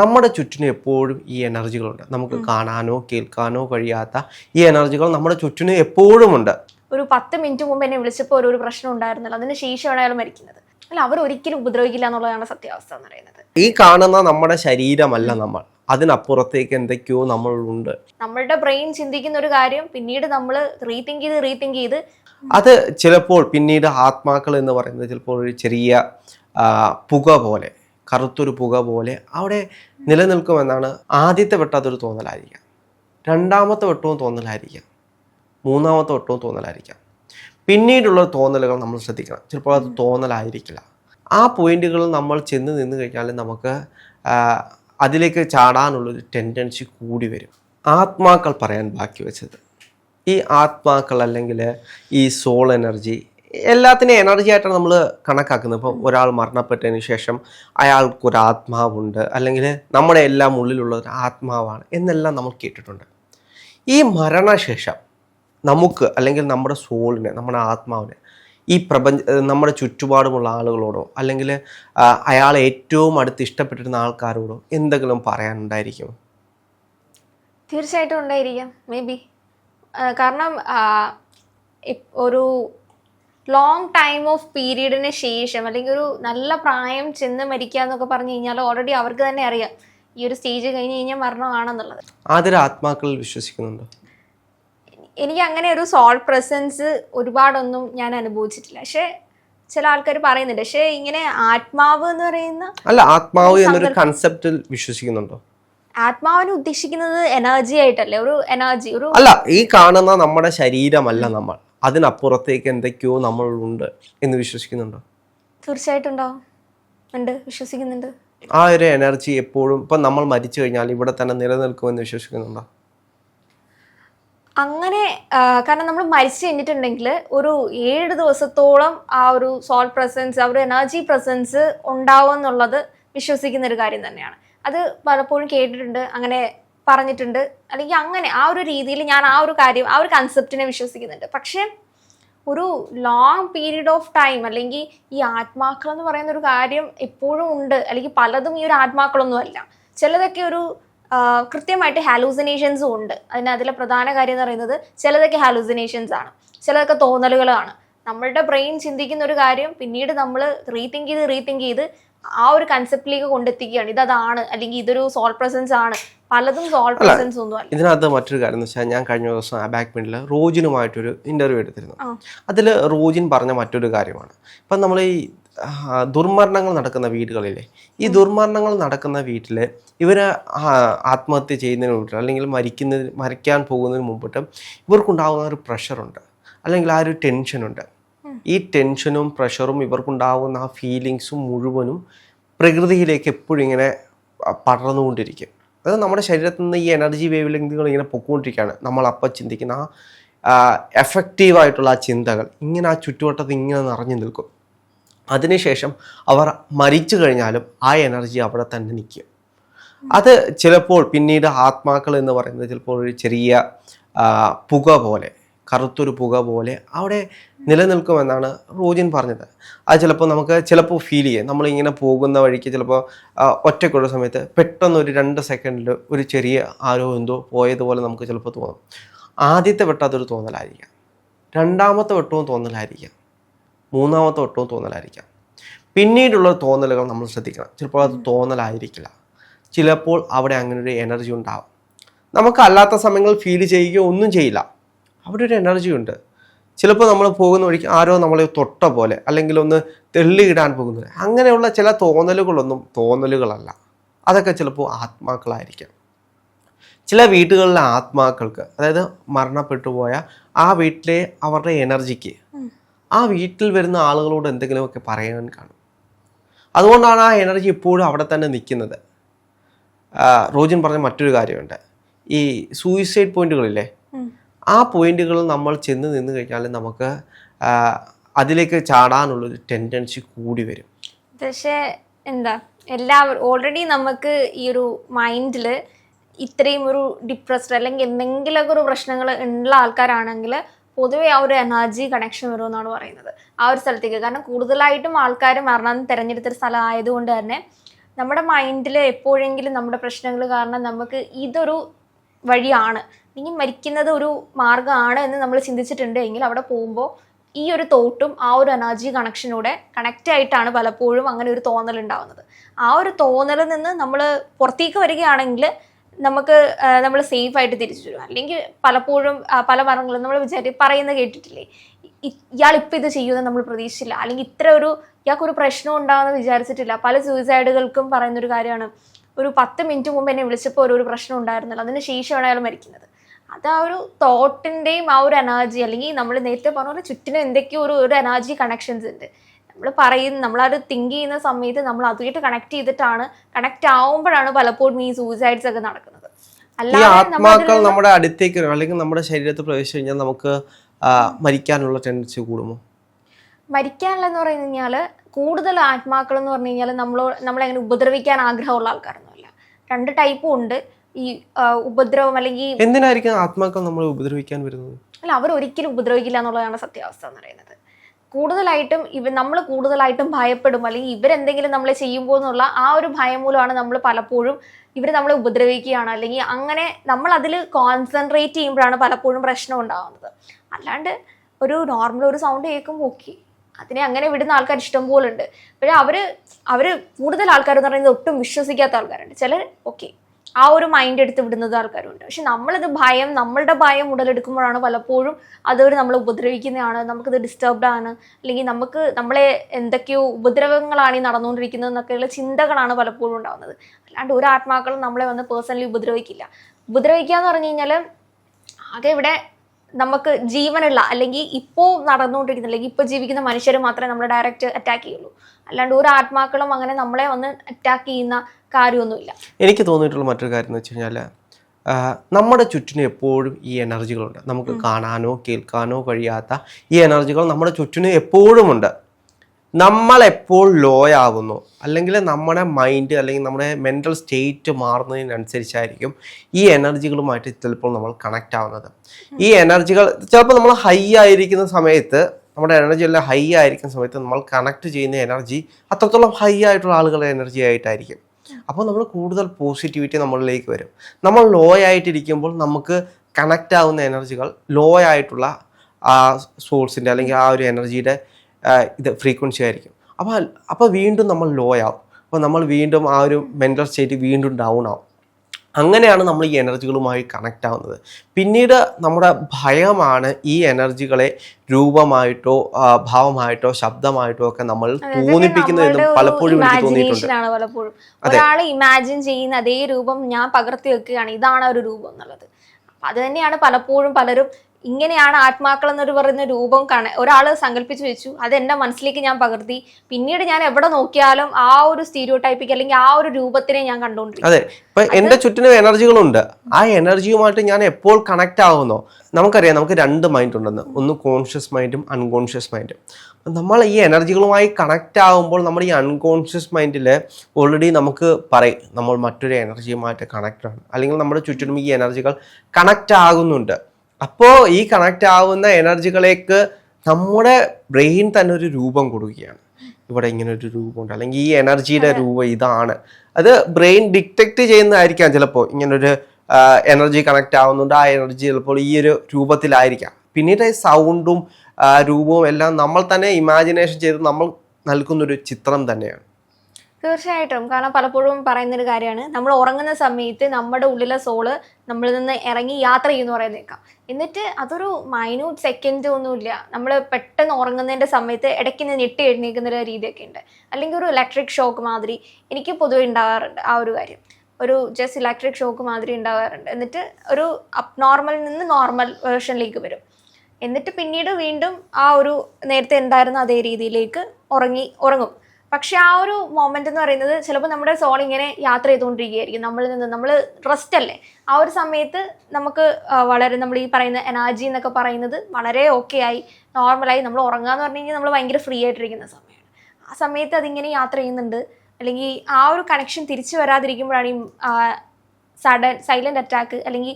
നമ്മുടെ ചുറ്റിന് എപ്പോഴും ഈ എനർജികളുണ്ട്. നമുക്ക് കാണാനോ കേൾക്കാനോ കഴിയാത്ത ഈ എനർജികൾ നമ്മുടെ ചുറ്റിന് എപ്പോഴും ഉണ്ട്. ഒരു പത്ത് മിനിറ്റ് മുമ്പ് എന്നെ വിളിച്ചപ്പോൾ ഒരു പ്രശ്നം ഉണ്ടായിരുന്നില്ല. അതിന് ശേഷമാണ് അയാൾ മരിക്കുന്നത്. അല്ല അവർ ഒരിക്കലും ഉപദ്രവിക്കില്ല എന്നുള്ളതാണ് സത്യാവസ്ഥ എന്ന് പറയുന്നത്. ഈ കാണുന്ന നമ്മുടെ ശരീരമല്ല നമ്മൾ. അതിനപ്പുറത്തേക്ക് എന്തൊക്കെയോ നമ്മളുണ്ട് നമ്മളുടെ ബ്രെയിൻ ചിന്തിക്കുന്ന ഒരു കാര്യം പിന്നീട് നമ്മൾ റീതിങ്ക് ചെയ്ത് റീതിങ്ക് ചെയ്ത് അത് ചിലപ്പോൾ പിന്നീട് ആത്മാക്കൾ എന്ന് പറയുന്നത് ചിലപ്പോൾ ഒരു ചെറിയ പുക പോലെ കറുത്തൊരു പുക പോലെ അവിടെ നിലനിൽക്കുമെന്നാണ് ആദ്യത്തെ വട്ടം അതൊരു തോന്നലായിരിക്കാം. രണ്ടാമത്തെ വട്ടവും തോന്നലായിരിക്കാം. മൂന്നാമത്തെ വട്ടവും തോന്നലായിരിക്കാം. പിന്നീടുള്ള തോന്നലുകൾ നമ്മൾ ശ്രദ്ധിക്കണം. ചിലപ്പോൾ അത് തോന്നലായിരിക്കില്ല. ആ പോയിന്റുകൾ നമ്മൾ ചെന്ന് നിന്ന് കഴിഞ്ഞാൽ നമുക്ക് അതിലേക്ക് ചാടാനുള്ളൊരു ടെൻഡൻസി കൂടി വരും. ആത്മാക്കൾ പറയാൻ ബാക്കി വെച്ചത്. ഈ ആത്മാക്കൾ അല്ലെങ്കിൽ ഈ സോൾ എനർജി എല്ലാത്തിനെയും എനർജി ആയിട്ടാണ് നമ്മൾ കണക്കാക്കുന്നത്. ഇപ്പോൾ ഒരാൾ മരണപ്പെട്ടതിന് ശേഷം അയാൾക്കൊരു ആത്മാവുണ്ട്. അല്ലെങ്കിൽ നമ്മുടെ എല്ലാം ഉള്ളിലുള്ള ഒരു ആത്മാവാണ് എന്നെല്ലാം നമ്മൾ കേട്ടിട്ടുണ്ട്. ഈ മരണശേഷം നമുക്ക് അല്ലെങ്കിൽ നമ്മുടെ സോളിനെ നമ്മുടെ ആത്മാവിനെ ഈ പ്രപഞ്ച നമ്മുടെ ചുറ്റുപാടുമുള്ള ആളുകളോടോ അല്ലെങ്കിൽ അയാൾ ഏറ്റവും അടുത്ത് ഇഷ്ടപ്പെട്ടിരുന്ന ആൾക്കാരോടോ എന്തെങ്കിലും പറയാനുണ്ടായിരിക്കും? തീർച്ചയായിട്ടും ഉണ്ടായിരിക്കാം. മേ ബി കാരണം ഒരു ലോങ് ടൈം ഓഫ് പീരീഡിന് ശേഷം അല്ലെങ്കിൽ ഒരു നല്ല പ്രായം ചെന്ന് മരിക്കുക എന്നൊക്കെ പറഞ്ഞു കഴിഞ്ഞാൽ ഓൾറെഡി അവർക്ക് തന്നെ അറിയാം ഈ ഒരു സ്റ്റേജ് കഴിഞ്ഞ് കഴിഞ്ഞാൽ മരണമാണെന്നുള്ളത്. ആദര ആത്മാക്കളിൽ വിശ്വസിക്കുന്നുണ്ടോ? എനിക്ക് അങ്ങനെ ഒരു സോൾ പ്രസൻസ് ഒരുപാടൊന്നും ഞാൻ അനുഭവിച്ചിട്ടില്ല. പക്ഷേ ചില ആൾക്കാർ പറയുന്നുണ്ട്. പക്ഷേ ഇങ്ങനെ ആത്മാവ് എന്ന് പറയുന്ന അല്ല ആത്മാവ് എന്നൊരു കൺസെപ്റ്റിൽ വിശ്വസിക്കുന്നുണ്ടോ? ആത്മാവിനെ ഉദ്ദേശിക്കുന്നത് എനർജി ആയിട്ടല്ലേ? ഒരു എനർജി ഒരു അല്ല ഈ കാണുന്ന നമ്മുടെ ശരീരമല്ല നമ്മൾ. അതിനപ്പുറത്തേക്ക് എന്തൊക്കെയോ നമ്മളുണ്ട് എന്ന് വിശ്വസിക്കുന്നുണ്ടോ? തീർച്ചയായിട്ടും ഉണ്ടാവും ഉണ്ട് വിശ്വസിക്കുന്നുണ്ട്. ആ ഒരു എനർജി എപ്പോഴും ഇപ്പം നമ്മൾ മരിച്ചു കഴിഞ്ഞാൽ ഇവിടെ തന്നെ നിലനിൽക്കുമെന്ന് വിശ്വസിക്കുന്നുണ്ടോ? അങ്ങനെ കാരണം നമ്മൾ മരിച്ചു കഴിഞ്ഞിട്ടുണ്ടെങ്കിൽ ഒരു ഏഴ് ദിവസത്തോളം ആ ഒരു സോൾ പ്രസൻസ് ആ ഒരു എനർജി പ്രസൻസ് ഉണ്ടാവും എന്നുള്ളത് വിശ്വസിക്കുന്ന ഒരു കാര്യം തന്നെയാണ്. അത് പലപ്പോഴും കേട്ടിട്ടുണ്ട്. അങ്ങനെ പറഞ്ഞിട്ടുണ്ട്. അല്ലെങ്കിൽ അങ്ങനെ ആ ഒരു രീതിയിൽ ഞാൻ ആ ഒരു കാര്യം ആ ഒരു കൺസെപ്റ്റിനെ വിശ്വസിക്കുന്നുണ്ട്. പക്ഷേ ഒരു ലോങ് പീരീഡ് ഓഫ് ടൈം അല്ലെങ്കിൽ ഈ ആത്മാക്കൾ എന്ന് പറയുന്ന ഒരു കാര്യം എപ്പോഴും ഉണ്ട്. അല്ലെങ്കിൽ പലതും ഈ ഒരു ആത്മാക്കളൊന്നും അല്ല ചിലതൊക്കെ ഒരു കൃത്യമായിട്ട് ഹാലൂസിനേഷൻസും ഉണ്ട്. അതിന് അതിലെ പ്രധാന കാര്യം എന്ന് പറയുന്നത് ചിലതൊക്കെ ഹാലൂസിനേഷൻസ് ആണ്. ചിലതൊക്കെ തോന്നലുകളാണ്. നമ്മളുടെ ബ്രെയിൻ ചിന്തിക്കുന്ന ഒരു കാര്യം പിന്നീട് നമ്മൾ റീതിങ്ക് ചെയ്ത് റീതിങ്ക് ചെയ്ത് ആ ഒരു കൺസെപ്റ്റിലേക്ക് കൊണ്ടെത്തിക്കുകയാണ്. ഇതാണ് അല്ലെങ്കിൽ ഇതൊരു സോൾ പ്രസൻസ് ആണ്. പലതും സോൾ പ്രസൻസ് ഒന്നും അല്ല. ഇതിനകത്ത് മറ്റൊരു കാര്യം എന്ന് വെച്ചാൽ ഞാൻ കഴിഞ്ഞ ദിവസം ആ ബാക്ക് പെയിനിൽ റോജിനുമായിട്ടൊരു ഇന്റർവ്യൂ എടുത്തിരുന്നു. അതിൽ റോജിൻ പറഞ്ഞ മറ്റൊരു കാര്യമാണ്. ഇപ്പം നമ്മൾ ഈ ദുർമരണങ്ങൾ നടക്കുന്ന വീടുകളിലെ ഈ ദുർമരണങ്ങൾ നടക്കുന്ന വീട്ടിൽ ഇവർ ആത്മഹത്യ ചെയ്യുന്നതിന് മുമ്പിട്ട് അല്ലെങ്കിൽ മരിക്കുന്നതിന് മരിക്കാൻ പോകുന്നതിന് മുമ്പിട്ട് ഇവർക്കുണ്ടാകുന്ന ഒരു പ്രഷറുണ്ട് അല്ലെങ്കിൽ ആ ഒരു ടെൻഷനുണ്ട് ഈ ടെൻഷനും പ്രഷറും ഇവർക്കുണ്ടാകുന്ന ആ ഫീലിങ്സും മുഴുവനും പ്രകൃതിയിലേക്ക് എപ്പോഴും ഇങ്ങനെ പടർന്നുകൊണ്ടിരിക്കും. അത് നമ്മുടെ ശരീരത്തിൽ നിന്ന് ഈ എനർജി വേവ് ലെങ്തുകൾ ഇങ്ങനെ പൊക്കോണ്ടിരിക്കുകയാണ്. നമ്മൾ അപ്പം ചിന്തിക്കുന്ന ആ എഫക്റ്റീവായിട്ടുള്ള ആ ചിന്തകൾ ഇങ്ങനെ ആ ചുറ്റുവട്ടത്ത് ഇങ്ങനെ നിറഞ്ഞു നിൽക്കും. അതിനുശേഷം അവർ മരിച്ചു കഴിഞ്ഞാലും ആ എനർജി അവിടെ തന്നെ നിൽക്കും. അത് ചിലപ്പോൾ പിന്നീട് ആത്മാക്കൾ എന്ന് പറയുന്നത് ചിലപ്പോൾ ഒരു ചെറിയ പുക പോലെ കറുത്തൊരു പുക പോലെ അവിടെ നിലനിൽക്കുമെന്നാണ് റോജിൻ പറഞ്ഞത്. അത് ചിലപ്പോൾ നമുക്ക് ചിലപ്പോൾ ഫീൽ ചെയ്യാം. നമ്മളിങ്ങനെ പോകുന്ന വഴിക്ക് ചിലപ്പോൾ ഒറ്റയ്ക്കുള്ള സമയത്ത് പെട്ടെന്ന് ഒരു രണ്ട് സെക്കൻഡിൽ ഒരു ചെറിയ ആരോ എന്തോ പോയതുപോലെ നമുക്ക് ചിലപ്പോൾ തോന്നും. ആദ്യത്തെ വട്ടം അതൊരു തോന്നലായിരിക്കാം. രണ്ടാമത്തെ വട്ടവും തോന്നലായിരിക്കാം. മൂന്നാമത്തെ വട്ടവും തോന്നലായിരിക്കാം. പിന്നീടുള്ള തോന്നലുകൾ നമ്മൾ ശ്രദ്ധിക്കണം. ചിലപ്പോൾ അത് തോന്നലായിരിക്കില്ല. ചിലപ്പോൾ അവിടെ അങ്ങനെ ഒരു എനർജി ഉണ്ടാവും. നമുക്ക് അല്ലാത്ത സമയങ്ങളിൽ ഫീൽ ചെയ്യുകയോ ഒന്നും ചെയ്യില്ല. അവിടെ ഒരു എനർജി ഉണ്ട്. ചിലപ്പോൾ നമ്മൾ പോകുന്ന വഴിക്ക് ആരോ നമ്മളെ തൊട്ട പോലെ അല്ലെങ്കിൽ ഒന്ന് തെള്ളിയിടാൻ പോകുന്നത് അങ്ങനെയുള്ള ചില തോന്നലുകളൊന്നും തോന്നലുകളല്ല. അതൊക്കെ ചിലപ്പോൾ ആത്മാക്കളായിരിക്കാം. ചില വീടുകളിലെ ആത്മാക്കൾക്ക് അതായത് മരണപ്പെട്ടു പോയ ആ വീട്ടിലെ അവരുടെ എനർജിക്ക് ആ വീട്ടിൽ വരുന്ന ആളുകളോട് എന്തെങ്കിലുമൊക്കെ പറയാൻ കാണും. അതുകൊണ്ടാണ് ആ എനർജി ഇപ്പോഴും അവിടെ തന്നെ നിൽക്കുന്നത്. റോജിൻ പറഞ്ഞ മറ്റൊരു കാര്യമുണ്ട്. ഈ സൂയിസൈഡ് പോയിന്റുകളില്ലേ. ആ പോയിന്റുകൾ നമ്മൾ ചെന്ന് നിന്ന് കഴിഞ്ഞാൽ നമുക്ക് അതിലേക്ക് ചാടാനുള്ളൊരു ടെൻഡൻസി കൂടി വരും. പക്ഷേ എന്താ എല്ലാവരും ഓൾറെഡി നമുക്ക് ഈ ഒരു മൈൻഡിൽ ഇത്രയും ഒരു ഡിപ്രസ്ഡ് അല്ലെങ്കിൽ എന്തെങ്കിലുമൊക്കെ ഒരു പ്രശ്നങ്ങൾ ഉള്ള ആൾക്കാരാണെങ്കിൽ പൊതുവെ ആ ഒരു എനർജി കണക്ഷൻ വരുമെന്നാണ് പറയുന്നത്. ആ ഒരു സ്ഥലത്തേക്ക്. കാരണം കൂടുതലായിട്ടും ആൾക്കാർ മരണം തിരഞ്ഞെടുത്തൊരു സ്ഥലം ആയതുകൊണ്ട് തന്നെ നമ്മുടെ മൈൻഡിൽ എപ്പോഴെങ്കിലും നമ്മുടെ പ്രശ്നങ്ങൾ കാരണം നമുക്ക് ഇതൊരു വഴിയാണ്. ഇനി മരിക്കുന്നത് ഒരു മാർഗമാണ് എന്ന് നമ്മൾ ചിന്തിച്ചിട്ടുണ്ട്. എങ്കിൽ അവിടെ പോകുമ്പോൾ ഈ ഒരു തോട്ടും ആ ഒരു എനർജി കണക്ഷനൂടെ കണക്റ്റ് ആയിട്ടാണ് പലപ്പോഴും അങ്ങനെ ഒരു തോന്നൽ ഉണ്ടാവുന്നത്. ആ ഒരു തോന്നലിൽ നിന്ന് നമ്മൾ പുറത്തേക്ക് വരികയാണെങ്കിൽ നമുക്ക് നമ്മൾ സേഫ് ആയിട്ട് തിരിച്ചു വരും. അല്ലെങ്കിൽ പലപ്പോഴും പല മരങ്ങളും നമ്മൾ വിചാരി പറയുന്നത് കേട്ടിട്ടില്ലേ? ഇയാൾ ഇപ്പം ഇത് ചെയ്യുമെന്ന് നമ്മൾ പ്രതീക്ഷിച്ചില്ല. അല്ലെങ്കിൽ ഇത്ര ഒരു ഇയാൾക്കൊരു പ്രശ്നം ഉണ്ടാവുമെന്ന് വിചാരിച്ചിട്ടില്ല. പല സൂയിസൈഡുകൾക്കും പറയുന്നൊരു കാര്യമാണ്. ഒരു പത്ത് മിനിറ്റ് മുമ്പ് എന്നെ വിളിച്ചപ്പോൾ ഒരു ഒരു പ്രശ്നം ഉണ്ടായിരുന്നില്ല. അതിന് ശേഷമാണ് അയാൾ മരിക്കുന്നത്. അത് ആ ഒരു തോട്ടിന്റെയും ആ ഒരു എനർജി അല്ലെങ്കിൽ നമ്മൾ നേരത്തെ പറഞ്ഞ പോലെ ചുറ്റിനും എന്തൊക്കെയോ ഒരു ഒരു എനർജി കണക്ഷൻസ് ഉണ്ട്. നമ്മൾ പറയുന്ന നമ്മളത് തിങ്ക് ചെയ്യുന്ന സമയത്ത് നമ്മൾ അതുമായിട്ട് കണക്ട് ചെയ്തിട്ടാണ് കണക്ട് ആവുമ്പോഴാണ് പലപ്പോഴും ഈ സൂയിസൈഡ്സ് ഒക്കെ നടക്കുന്നത്. ഈ അല്ലാതെ ആത്മാക്കൾ നമ്മുടെ അടുത്തേക്ക് അല്ലെങ്കിൽ നമ്മുടെ ശരീരത്തിൽ പ്രവേശിച്ചു കഴിഞ്ഞാൽ നമുക്ക് മരിക്കാനുള്ള ടെൻഡൻസി കൂടുമോ? മരിക്കാനുള്ളതെന്ന് പറഞ്ഞു കഴിഞ്ഞാൽ കൂടുതൽ ആത്മാക്കൾ എന്ന് പറഞ്ഞു കഴിഞ്ഞാൽ നമ്മൾ നമ്മളെങ്ങനെ ഉപദ്രവിക്കാൻ ആഗ്രഹമുള്ള ആൾക്കാരൊന്നുമല്ല. രണ്ട് ടൈപ്പും ഉണ്ട്. ഈ ഉപദ്രവം അല്ലെങ്കിൽ എന്തിനായിരിക്കും ആത്മാക്കൾ നമ്മൾ ഉപദ്രവിക്കാൻ വരുന്നത്? അല്ല അവർ ഒരിക്കലും ഉപദ്രവിക്കില്ല എന്നുള്ളതാണ് സത്യാവസ്ഥ എന്ന് പറയുന്നത്. കൂടുതലായിട്ടും ഇവ നമ്മൾ കൂടുതലായിട്ടും ഭയപ്പെടും അല്ലെങ്കിൽ ഇവരെന്തെങ്കിലും നമ്മളെ ചെയ്യുമ്പോൾ എന്നുള്ള ആ ഒരു ഭയം മൂലമാണ് നമ്മൾ പലപ്പോഴും ഇവർ നമ്മളെ ഉപദ്രവിക്കുകയാണ്. അല്ലെങ്കിൽ അങ്ങനെ നമ്മൾ അതിൽ കോൺസെൻട്രേറ്റ് ചെയ്യുമ്പോഴാണ് പലപ്പോഴും പ്രശ്നം ഉണ്ടാകുന്നത്. അല്ലാണ്ട് ഒരു നോർമൽ ഒരു സൗണ്ട് കേൾക്കുമ്പോൾ ഓക്കെ അതിനെ അങ്ങനെ വിടുന്ന ആൾക്കാർ ഇഷ്ടം പോലെ ഉണ്ട്. പക്ഷേ അവർ അവർ കൂടുതൽ ആൾക്കാർ എന്ന് പറയുന്നത് ഒട്ടും വിശ്വസിക്കാത്ത ആൾക്കാരുണ്ട്. ചിലർ ഓക്കെ ആ ഒരു മൈൻഡ് എടുത്ത് വിടുന്നത് ആൾക്കാരുണ്ട്. പക്ഷെ നമ്മളിത് ഭയം നമ്മളുടെ ഭയം ഉടലെടുക്കുമ്പോഴാണ് പലപ്പോഴും അതൊരു നമ്മളെ ഉപദ്രവിക്കുന്നതാണ്. നമുക്കിത് ഡിസ്റ്റർബ്ഡ് ആണ്. അല്ലെങ്കിൽ നമുക്ക് നമ്മളെ എന്തൊക്കെയോ ഉപദ്രവങ്ങളാണ് ഈ നടന്നുകൊണ്ടിരിക്കുന്നത് എന്നൊക്കെയുള്ള ചിന്തകളാണ് പലപ്പോഴും ഉണ്ടാകുന്നത് അല്ലാണ്ട് ഒരു ആത്മാക്കളും നമ്മളെ വന്ന് പേഴ്സണലി ഉപദ്രവിക്കില്ല. ഉപദ്രവിക്കുക എന്ന് പറഞ്ഞു കഴിഞ്ഞാൽ ആകെ ഇവിടെ നമുക്ക് ജീവനുള്ള അല്ലെങ്കിൽ ഇപ്പോൾ നടന്നുകൊണ്ടിരിക്കുന്ന അല്ലെങ്കിൽ ഇപ്പോൾ ജീവിക്കുന്ന മനുഷ്യർ മാത്രമേ നമ്മളെ ഡയറക്റ്റ് അറ്റാക്ക് ചെയ്യുള്ളൂ. അല്ലാണ്ട് ഒരു ആത്മാക്കളും അങ്ങനെ നമ്മളെ വന്ന് അറ്റാക്ക് ചെയ്യുന്ന കാര്യമൊന്നുമില്ല. എനിക്ക് തോന്നിയിട്ടുള്ള മറ്റൊരു കാര്യം എന്ന് വെച്ച് കഴിഞ്ഞാൽ നമ്മുടെ ചുറ്റിനും എപ്പോഴും ഈ എനർജികളുണ്ട്. നമുക്ക് കാണാനോ കേൾക്കാനോ കഴിയാത്ത ഈ എനർജികൾ നമ്മുടെ ചുറ്റിനും എപ്പോഴും ഉണ്ട്. നമ്മളെപ്പോൾ ലോ ആവുന്നു അല്ലെങ്കിൽ നമ്മുടെ മൈൻഡ് അല്ലെങ്കിൽ നമ്മുടെ മെന്റൽ സ്റ്റേറ്റ് മാറുന്നതിനനുസരിച്ചായിരിക്കും ഈ എനർജികളുമായിട്ട് ചിലപ്പോൾ നമ്മൾ കണക്റ്റ് ആവുന്നത്. ഈ എനർജികൾ ചിലപ്പോൾ നമ്മൾ ഹൈ ആയിരിക്കുന്ന സമയത്ത് നമ്മുടെ എനർജി എല്ലാം ഹൈ ആയിരിക്കുന്ന സമയത്ത് നമ്മൾ കണക്ട് ചെയ്യുന്ന എനർജി അത്രത്തോളം ഹൈ ആയിട്ടുള്ള ആളുകളുടെ എനർജി ആയിട്ടായിരിക്കും. അപ്പോൾ നമ്മൾ കൂടുതൽ പോസിറ്റിവിറ്റി നമ്മളിലേക്ക് വരും. നമ്മൾ ലോ ആയിട്ടിരിക്കുമ്പോൾ നമുക്ക് കണക്റ്റ് ആവുന്ന എനർജികൾ ലോ ആയിട്ടുള്ള ആ സോഴ്സിന്റെ അല്ലെങ്കിൽ ആ ഒരു എനർജിയുടെ ഇത് ഫ്രീക്വൻസി ആയിരിക്കും. അപ്പോൾ അപ്പോൾ വീണ്ടും നമ്മൾ ലോ ആവും. അപ്പോൾ നമ്മൾ വീണ്ടും ആ ഒരു മെന്റൽ സ്റ്റേറ്റ് വീണ്ടും ഡൗൺ ആവും. അങ്ങനെയാണ് നമ്മൾ ഈ എനർജികളുമായി കണക്റ്റ് ആവുന്നത്. പിന്നീട് നമ്മുടെ ഭയമാണ് ഈ എനർജികളെ രൂപമായിട്ടോ ഭാവമായിട്ടോ ശബ്ദമായിട്ടോ ഒക്കെ നമ്മൾ തോന്നിപ്പിക്കുന്നതെന്നും പലപ്പോഴും എനിക്ക് തോന്നിയിട്ടുണ്ട്. ഒരാൾ ഇമാജിൻ ചെയ്യുന്ന അതേ രൂപം ഞാൻ പകർത്തി വെക്കുകയാണ്. ഇതാണ് ഒരു രൂപം എന്നുള്ളത്. അത് തന്നെയാണ് പലപ്പോഴും പലരും ഇങ്ങനെയാണ് ആത്മാക്കൾ എന്നൊരു പറയുന്ന രൂപം കണ ഒരാൾ സങ്കല്പിച്ചു വെച്ചു. അത് എന്റെ മനസ്സിലേക്ക് ഞാൻ പകർത്തി. പിന്നീട് ഞാൻ എവിടെ നോക്കിയാലും ആ ഒരു സ്റ്റീരിയോ ടൈപ്പിക്ക് അല്ലെങ്കിൽ ആ ഒരു രൂപത്തിനെ ഞാൻ കണ്ടുകൊണ്ടിരിക്കും അതെ. ഇപ്പൊ എന്റെ ചുറ്റിനും എനർജികളുണ്ട്. ആ എനർജിയുമായിട്ട് ഞാൻ എപ്പോൾ കണക്ട് ആവുന്നോ? നമുക്കറിയാം നമുക്ക് രണ്ട് മൈൻഡ് ഉണ്ടെന്ന്. ഒന്ന് കോൺഷ്യസ് മൈൻഡും അൺകോൺഷ്യസ് മൈൻഡും നമ്മൾ ഈ എനർജികളുമായി കണക്ട് ആകുമ്പോൾ നമ്മുടെ ഈ അൺകോൺഷ്യസ് മൈൻഡിൽ ഓൾറെഡി നമുക്ക് പറയും നമ്മൾ മറ്റൊരു എനർജിയുമായിട്ട് കണക്ട് ആണ്. അല്ലെങ്കിൽ നമ്മുടെ ചുറ്റിനും ഈ എനർജികൾ കണക്റ്റ് ആകുന്നുണ്ട്. അപ്പോൾ ഈ കണക്റ്റ് ആവുന്ന എനർജികളേക്ക് നമ്മുടെ ബ്രെയിൻ തന്നെ ഒരു രൂപം കൊടുക്കുകയാണ്. ഇവിടെ ഇങ്ങനെ ഒരു രൂപമുണ്ട്. അല്ലെങ്കിൽ ഈ എനർജിയുടെ രൂപം ഇതാണ്. അത് ബ്രെയിൻ ഡിറ്റക്ട് ചെയ്യുന്നതായിരിക്കാം ചിലപ്പോൾ ഇങ്ങനൊരു എനർജി കണക്ട് ആവുന്നുണ്ട്. ആ എനർജി ചിലപ്പോൾ ഈ ഒരു രൂപത്തിലായിരിക്കാം. പിന്നീട് സൗണ്ടും രൂപവും എല്ലാം നമ്മൾ തന്നെ ഇമാജിനേഷൻ ചെയ്ത് നമ്മൾ നൽകുന്നൊരു ചിത്രം തന്നെയാണ്. തീർച്ചയായിട്ടും. കാരണം പലപ്പോഴും പറയുന്നൊരു കാര്യമാണ് നമ്മൾ ഉറങ്ങുന്ന സമയത്ത് നമ്മുടെ ഉള്ളിലെ സോൾ നമ്മളിൽ നിന്ന് ഇറങ്ങി യാത്ര ചെയ്യുന്നു പറയുന്നേക്കാം. എന്നിട്ട് അതൊരു മൈന്യൂട്ട് സെക്കൻഡ് ഒന്നുമില്ല. നമ്മൾ പെട്ടെന്ന് ഉറങ്ങുന്നതിന്റെ സമയത്ത് ഇടയ്ക്ക് നിന്ന് ഞെട്ടി എഴുന്നേക്കുന്ന ഒരു രീതിയൊക്കെ ഉണ്ട്. അല്ലെങ്കിൽ ഒരു ഇലക്ട്രിക് ഷോക്ക് മാതിരി എനിക്ക് പൊതുവെ ഉണ്ടാകാറുണ്ട് ആ ഒരു കാര്യം. ഒരു ജസ്റ്റ് ഇലക്ട്രിക് ഷോക്ക് മാതിരി ഉണ്ടാകാറുണ്ട് എന്നിട്ട് ഒരു അപ് നോർമലിൽ നിന്ന് നോർമൽ വേർഷനിലേക്ക് വരും. എന്നിട്ട് പിന്നീട് വീണ്ടും ആ ഒരു നേരത്തെ എന്തായിരുന്നു അതേ രീതിയിലേക്ക് ഉറങ്ങി ഉറങ്ങും. പക്ഷെ ആ ഒരു മൊമെന്റ് എന്ന് പറയുന്നത് ചിലപ്പോൾ നമ്മുടെ സോൾ ഇങ്ങനെ യാത്ര ചെയ്തുകൊണ്ടിരിക്കുകയായിരിക്കും. നമ്മളിൽ നിന്ന് നമ്മൾ റെസ്റ്റ് അല്ലേ? ആ ഒരു സമയത്ത് നമുക്ക് വളരെ നമ്മൾ ഈ പറയുന്ന എനർജി എന്നൊക്കെ പറയുന്നത് വളരെ ഓക്കെ ആയി നോർമലായി നമ്മൾ ഉറങ്ങുക എന്ന് പറഞ്ഞു കഴിഞ്ഞാൽ നമ്മൾ ഭയങ്കര ഫ്രീ ആയിട്ടിരിക്കുന്ന സമയമാണ്. ആ സമയത്ത് അതിങ്ങനെ യാത്ര ചെയ്യുന്നുണ്ട്. അല്ലെങ്കിൽ ആ ഒരു കണക്ഷൻ തിരിച്ചു വരാതിരിക്കുമ്പോഴാണ് ഈ സഡൻ സൈലന്റ് അറ്റാക്ക് അല്ലെങ്കിൽ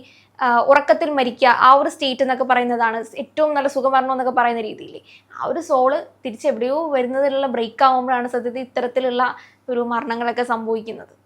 ഉറക്കത്തിൽ മരിക്കുക ആ ഒരു സ്റ്റേറ്റ് എന്നൊക്കെ പറയുന്നതാണ് ഏറ്റവും നല്ല സുഖമരണം എന്നൊക്കെ പറയുന്ന രീതിയിൽ ആ ഒരു സോൾ തിരിച്ച് എവിടെയോ വരുന്നതിലുള്ള ബ്രേക്ക് ആകുമ്പോഴാണ് സത്യത്തിൽ ഇത്തരത്തിലുള്ള ഒരു മരണങ്ങളൊക്കെ സംഭവിക്കുന്നത്.